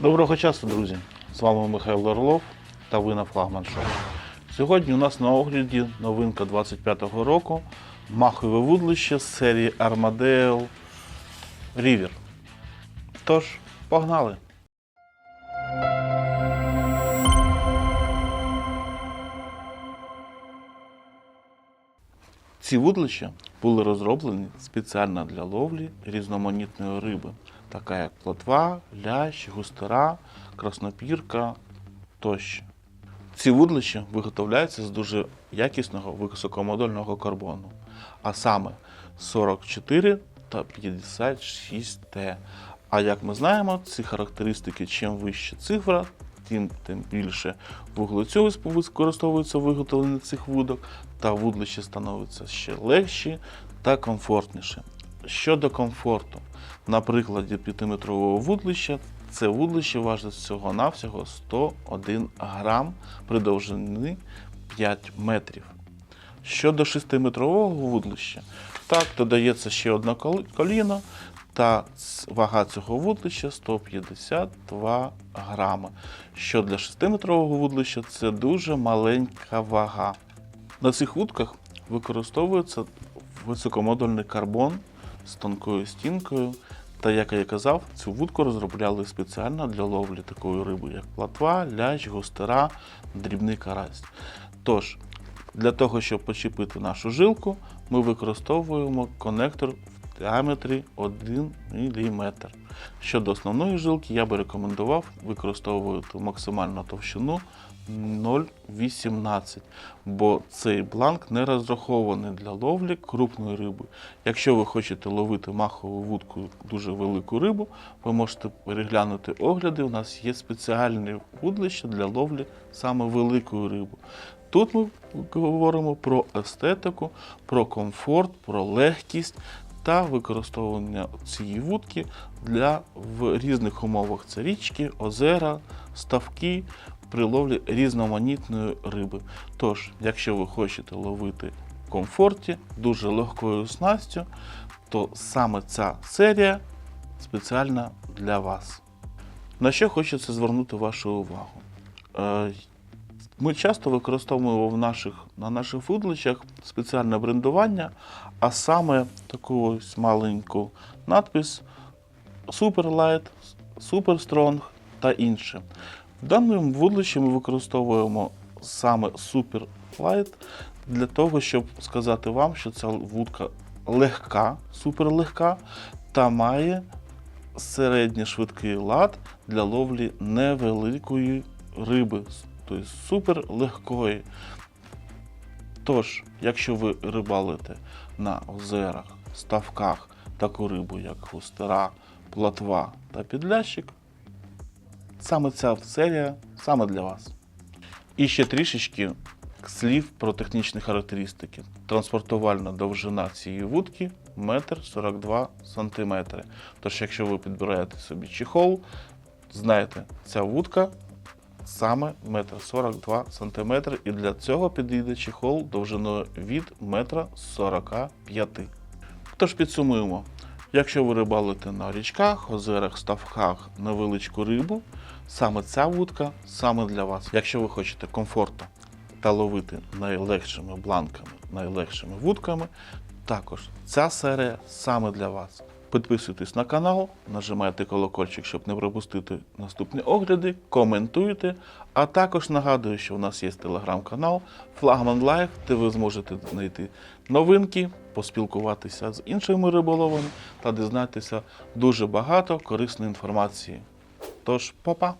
Доброго часу, друзі! З вами Михайло Орлов та ви на Флагман Шоу. Сьогодні у нас на огляді новинка 25-го року махове вудлище з серії Armadale River. Тож, погнали! Ці вудлища були розроблені спеціально для ловлі різноманітної риби, така як плотва, лящ, густера, краснопірка тощо. Ці вудлища виготовляються з дуже якісного високомодульного карбону, а саме 44 та 56Т. А як ми знаємо, ці характеристики, чим вища цифра, тим, тим більше вуглецю використовується в виготовленні цих вудок, та вудлище становиться ще легші та комфортніше. Щодо комфорту, на прикладі 5-метрового вудлища, це вудлище важить всього-навсього 101 грам при довжині 5 метрів. Щодо 6-метрового вудлища, так, додається ще одне коліно, та вага цього вудлища 152 грами. Що для 6-метрового вудлища це дуже маленька вага. На цих вудках використовується високомодульний карбон з тонкою стінкою. Та, як я і казав, цю вудку розробляли спеціально для ловлі такої риби, як платва, лящ, густера, дрібний карась. Тож, для того, щоб почепити нашу жилку, ми використовуємо конектор діаметрі 1 мм. Щодо основної жилки, я би рекомендував використовувати максимальну товщину 0,18, бо цей бланк не розрахований для ловлі крупної риби. Якщо ви хочете ловити махову вудку дуже велику рибу, ви можете переглянути огляди. У нас є спеціальні вудлища для ловлі саме великої риби. Тут ми говоримо про естетику, про комфорт, про легкість та використовування цієї вудки для в різних умовах. Це річки, озера, ставки при ловлі різноманітної риби. Тож, якщо ви хочете ловити в комфорті, дуже легкою снастю, то саме ця серія спеціальна для вас. На що хочеться звернути вашу увагу? Ми часто використовуємо в наших, на наших вудлищах спеціальне брендування, а саме таку ось маленьку надпис Super Light, Super Strong та інше. В даному вудлищі ми використовуємо саме Super Light для того, щоб сказати вам, що ця вудка легка, суперлегка та має середньо швидкий лад для ловлі невеликої риби, тобто супер легкої. Тож, якщо ви рибалите на озерах, ставках таку рибу, як густера, платва та підлящик, саме ця серія саме для вас. І ще трішечки слів про технічні характеристики. Транспортувальна довжина цієї вудки 1,42 см. Тож, якщо ви підбираєте собі чехол, знаєте, ця вудка саме 1,42 см, і для цього підійде чехол довжиною від 1,45 м. Тож підсумуємо. Якщо ви рибалите на річках, озерах, ставках невеличку рибу, саме ця вудка саме для вас. Якщо ви хочете комфортно та ловити найлегшими бланками, найлегшими вудками, також ця серія саме для вас. Підписуйтесь на канал, нажимайте колокольчик, щоб не пропустити наступні огляди, коментуйте. А також нагадую, що у нас є телеграм-канал Flagman Life, де ви зможете знайти новинки, поспілкуватися з іншими риболовами та дізнатися дуже багато корисної інформації. Тож, па-па!